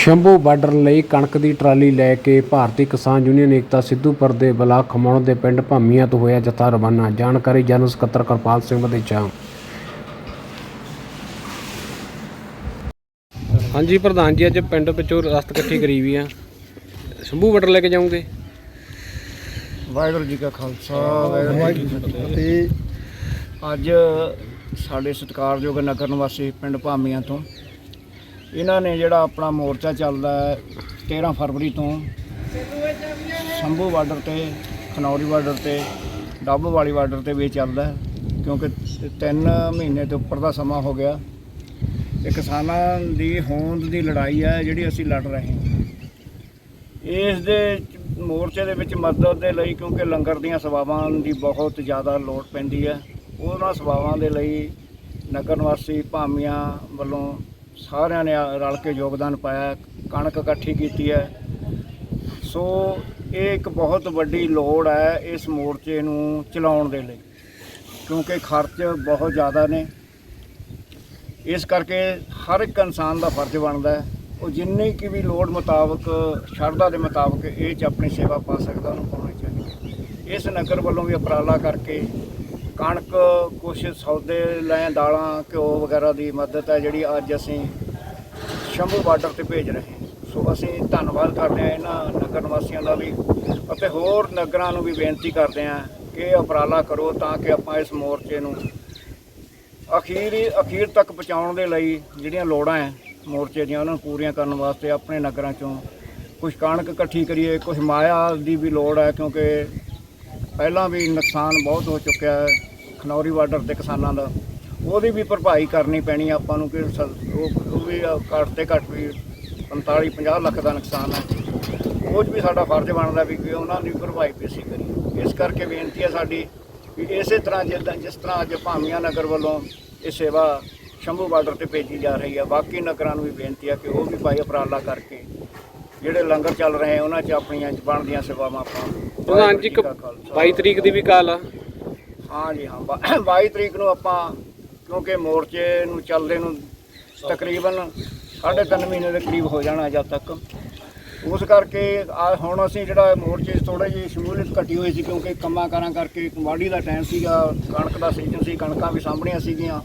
Shambhu border ਲਈ ਕਣਕ ਦੀ trolley ਲੈ ਕੇ ਭਾਰਤੀ ਕਿਸਾਨ ਯੂਨੀਅਨ ਏਕਤਾ ਸਿੱਧੂਪੁਰ ਦੇ ਬਲਾਕ ਖਮਾਣੋ ਦੇ ਪਿੰਡ ਭਾਮੀਆਂ ਤੋਂ ਹੋਇਆ ਜਥਾ ਰਵਾਨਾ। ਜਾਣਕਾਰੀ ਜਨਰਲ ਸਕੱਤਰ ਕਰਪਾਲ ਸਿੰਘ ਵਧੇਚਾ ਹਾਂਜੀ, ਪ੍ਰਧਾਨ ਜੀ, ਅੱਜ ਪਿੰਡ ਵਿੱਚੋਂ ਰਸਤ ਇਕੱਠੀ ਕਰੀ ਵੀ ਆ। ਸ਼ੰਭੂ ਬਾਰਡਰ ਲੈ ਕੇ ਜਾਉਂਗੇ ਵਾਹਿਗੁਰੂ ਜੀ ਕਾ ਖਾਲਸਾ, ਵਾਹਿਗੁਰੂ ਜੀ ਕੀ ਫਤਿਹ। ਅੱਜ ਸਾਡੇ ਸਤਿਕਾਰਯੋਗ ਨਗਰ ਨਿਵਾਸੀ ਪਿੰਡ ਭਾਮੀਆਂ ਤੋਂ ਇਹਨਾਂ ਨੇ ਜਿਹੜਾ ਆਪਣਾ ਮੋਰਚਾ ਚੱਲਦਾ ਹੈ 13 ਫਰਵਰੀ ਤੋਂ ਸ਼ੰਭੂ ਬਾਰਡਰ ਤੇ, ਖਨੌਰੀ ਬਾਰਡਰ ਤੇ, ਡੱਬ ਵਾਲੀ ਬਾਰਡਰ ਤੇ ਵੀ ਚੱਲਦਾ ਹੈ, ਕਿਉਂਕਿ 3 ਮਹੀਨੇ ਤੋਂ ਉੱਪਰ ਦਾ ਸਮਾਂ ਹੋ ਗਿਆ। ਇਹ ਕਿਸਾਨਾਂ ਦੀ ਹੋਂਦ ਦੀ ਲੜਾਈ ਹੈ ਜਿਹੜੀ ਅਸੀਂ ਲੜ ਰਹੇ ਹਾਂ। ਇਸ ਦੇ ਮੋਰਚੇ ਦੇ ਵਿੱਚ ਮਦਦ ਦੇ ਲਈ, ਕਿਉਂਕਿ ਲੰਗਰ ਦੀਆਂ ਸੇਵਾਵਾਂ ਦੀ ਬਹੁਤ ਜ਼ਿਆਦਾ ਲੋੜ ਪੈਂਦੀ ਹੈ, ਉਹਨਾਂ ਸੇਵਾਵਾਂ ਦੇ ਲਈ ਨਗਰ ਨਿਵਾਸੀ ਭਾਮੀਆਂ ਵੱਲੋਂ ਸਾਰਿਆਂ ਨੇ ਰਲ ਕੇ ਯੋਗਦਾਨ ਪਾਇਆ, ਕਣਕ ਇਕੱਠੀ ਕੀਤੀ ਹੈ। ਸੋ ਇਹ ਇੱਕ ਬਹੁਤ ਵੱਡੀ ਲੋੜ ਹੈ ਇਸ ਮੋਰਚੇ ਨੂੰ ਚਲਾਉਣ ਦੇ ਲਈ, ਕਿਉਂਕਿ ਖਰਚ ਬਹੁਤ ਜ਼ਿਆਦਾ ਨੇ। ਇਸ ਕਰਕੇ ਹਰ ਇੱਕ ਇਨਸਾਨ ਦਾ ਫਰਜ਼ ਬਣਦਾ ਹੈ। ਉਹ ਜਿੰਨੀ ਕੀ ਵੀ ਲੋੜ ਮੁਤਾਬਕ, ਸ਼ਰਧਾ ਦੇ ਮੁਤਾਬਕ ਇਹ ਚ ਆਪਣੀ ਸੇਵਾ ਪਾ ਸਕਦਾ, ਉਹਨੂੰ ਪਾਉਣੀ ਚਾਹੀਦੀ ਹੈ। ਇਸ ਨਗਰ ਵੱਲੋਂ ਵੀ ਉਪਰਾਲਾ ਕਰਕੇ ਕਣਕ, ਕੁਛ ਸੌਦੇ ਲੈ ਦਾਲਾਂ, ਘਿਓ ਵਗੈਰਾ ਦੀ ਮਦਦ ਹੈ ਜਿਹੜੀ ਅੱਜ ਅਸੀਂ ਸ਼ੰਭੂ ਬਾਰਡਰ ਤੇ ਭੇਜ ਰਹੇ ਹਾਂ। ਸੋ ਅਸੀਂ ਧੰਨਵਾਦ ਕਰਦੇ ਹਾਂ ਇਹਨਾਂ ਨਗਰ ਨਿਵਾਸੀਆਂ ਦਾ ਵੀ ਅਤੇ ਹੋਰ ਨਗਰਾਂ ਨੂੰ ਵੀ ਬੇਨਤੀ ਕਰਦੇ ਹਾਂ ਕਿ ਇਹ ਉਪਰਾਲਾ ਕਰੋ ਤਾਂ ਕਿ ਆਪਾਂ ਇਸ ਮੋਰਚੇ ਨੂੰ ਅਖੀਰ ਅਖੀਰ ਤੱਕ ਪਹੁੰਚਾਉਣ ਦੇ ਲਈ ਜਿਹੜੀਆਂ ਲੋੜਾਂ ਹੈ ਮੋਰਚੇ ਦੀਆਂ, ਉਹਨਾਂ ਨੂੰ ਪੂਰੀਆਂ ਕਰਨ ਵਾਸਤੇ ਆਪਣੇ ਨਗਰਾਂ ਚੋਂ ਕੁਝ ਕਣਕ ਇਕੱਠੀ ਕਰੀਏ ਕੁਝ ਮਾਇਆ ਦੀ ਵੀ ਲੋੜ ਹੈ ਕਿਉਂਕਿ ਪਹਿਲਾਂ ਵੀ ਨੁਕਸਾਨ ਬਹੁਤ ਹੋ ਚੁੱਕਿਆ ਹੈ। ਖਨੌਰੀ ਬਾਰਡਰ ਤੇ ਕਿਸਾਨਾਂ ਦਾ ਉਹਦੀ ਵੀ ਭਰਪਾਈ ਕਰਨੀ ਪੈਣੀ ਆਪਾਂ ਨੂੰ ਕਿ ਉਹ ਉਹ ਵੀ ਘੱਟ ਤੇ ਘੱਟ ਵੀ 45 50 ਲੱਖ ਦਾ ਨੁਕਸਾਨ ਹੈ ਉਹ 'ਚ ਵੀ ਸਾਡਾ ਫਰਜ਼ ਬਣਦਾ ਵੀ ਕਿ ਉਹਨਾਂ ਦੀ ਭਰਪਾਈ ਅਸੀਂ ਕਰੀਏ। ਇਸ ਕਰਕੇ ਬੇਨਤੀ ਹੈ ਸਾਡੀ ਵੀ ਇਸੇ ਤਰ੍ਹਾਂ ਜਿੱਦਾਂ ਜਿਸ ਤਰ੍ਹਾਂ ਅੱਜ ਭਾਮੀਆਂ ਨਗਰ ਵੱਲੋਂ ਇਹ ਸੇਵਾ ਸ਼ੰਭੂ ਬਾਰਡਰ ਤੇ ਭੇਜੀ ਜਾ ਰਹੀ ਹੈ ਬਾਕੀ ਨਗਰਾਂ ਨੂੰ ਵੀ ਬੇਨਤੀ ਹੈ ਕਿ ਉਹ ਵੀ ਭਾਈ ਉਪਰਾਲਾ ਕਰਕੇ ਜਿਹੜੇ ਲੰਗਰ ਚੱਲ ਰਹੇ ਉਹਨਾਂ 'ਚ ਆਪਣੀਆਂ ਜ਼ਬਾਨ ਦੀਆਂ ਸੇਵਾਵਾਂ ਆਪਾਂ ਪ੍ਰਧਾਨ ਜੀ ਵਾਹਿਗੁਰੂ ਕਾ ਖਾਲਸਾ। 22 ਤਰੀਕ ਦੀ ਵੀ ਕਾਲ ਆ। ਹਾਂ ਜੀ ਹਾਂ, ਬਾ- 22 ਤਰੀਕ ਨੂੰ ਆਪਾਂ, ਕਿਉਂਕਿ ਮੋਰਚੇ ਨੂੰ ਚੱਲਦੇ ਨੂੰ ਤਕਰੀਬਨ ਸਾਢੇ ਤਿੰਨ ਮਹੀਨੇ ਦੇ ਕਰੀਬ ਹੋ ਜਾਣਾ ਜਦ ਤੱਕ। ਉਸ ਕਰਕੇ ਆ ਹੁਣ ਅਸੀਂ ਜਿਹੜਾ ਮੋਰਚੇ 'ਚ ਥੋੜਾ ਜਿਹੀ ਸ਼ਮੂਲੀਅਤ ਘਟੀ ਹੋਈ ਸੀ, ਕਿਉਂਕਿ ਕੰਮਾਂ ਕਾਰਾਂ ਕਰਕੇ ਵਾਢੀ ਦਾ ਟਾਈਮ ਸੀਗਾ, ਕਣਕ ਦਾ ਸੀਜ਼ਨ ਸੀ, ਕਣਕਾਂ ਵੀ ਸਾਂਭਣੀਆਂ ਸੀਗੀਆਂ।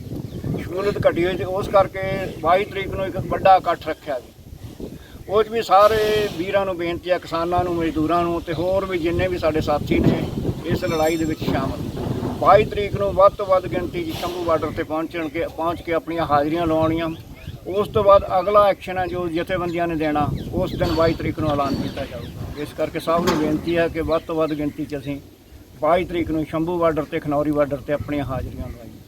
ਸ਼ਮੂਲੀਅਤ ਘਟੀ ਹੋਈ ਸੀ, ਉਸ ਕਰਕੇ 22 ਤਰੀਕ ਨੂੰ ਇੱਕ ਵੱਡਾ ਇਕੱਠ ਰੱਖਿਆ ਜੀ। ਉਹ 'ਚ ਵੀ ਸਾਰੇ ਵੀਰਾਂ ਨੂੰ ਬੇਨਤੀ ਆ, ਕਿਸਾਨਾਂ ਨੂੰ, ਮਜ਼ਦੂਰਾਂ ਨੂੰ ਤੇ ਹੋਰ ਵੀ ਜਿੰਨੇ ਵੀ ਸਾਡੇ ਸਾਥੀ ਨੇ, ਇਸ ਲੜਾਈ ਦੇ ਵਿੱਚ ਸ਼ਾਮਲ। 22 ਤਰੀਕ ਨੂੰ ਵੱਧ ਤੋਂ ਵੱਧ ਗਿਣਤੀ 'ਚ ਸ਼ੰਭੂ ਬਾਰਡਰ ਤੇ ਪਹੁੰਚਣ ਕੇ ਪਹੁੰਚ ਕੇ ਆਪਣੀਆਂ ਹਾਜ਼ਰੀਆਂ ਲਵਾਉਣੀਆਂ। ਉਸ ਤੋਂ ਬਾਅਦ ਅਗਲਾ ਐਕਸ਼ਨ ਹੈ ਜੋ ਜਥੇਬੰਦੀਆਂ ਨੇ ਦੇਣਾ। ਉਸ ਦਿਨ 22 ਤਰੀਕ ਨੂੰ ਐਲਾਨ ਕੀਤਾ ਜਾਊਗਾ। ਇਸ ਕਰਕੇ ਸਭ ਨੂੰ ਬੇਨਤੀ ਹੈ ਕਿ ਵੱਧ ਤੋਂ ਵੱਧ ਗਿਣਤੀ 'ਚ ਅਸੀਂ 22 ਤਰੀਕ ਨੂੰ ਸ਼ੰਭੂ ਬਾਰਡਰ ਤੇ, ਖਨੌਰੀ ਬਾਰਡਰ ਤੇ ਆਪਣੀਆਂ ਹਾਜ਼ਰੀਆਂ ਲਵਾਈਏ।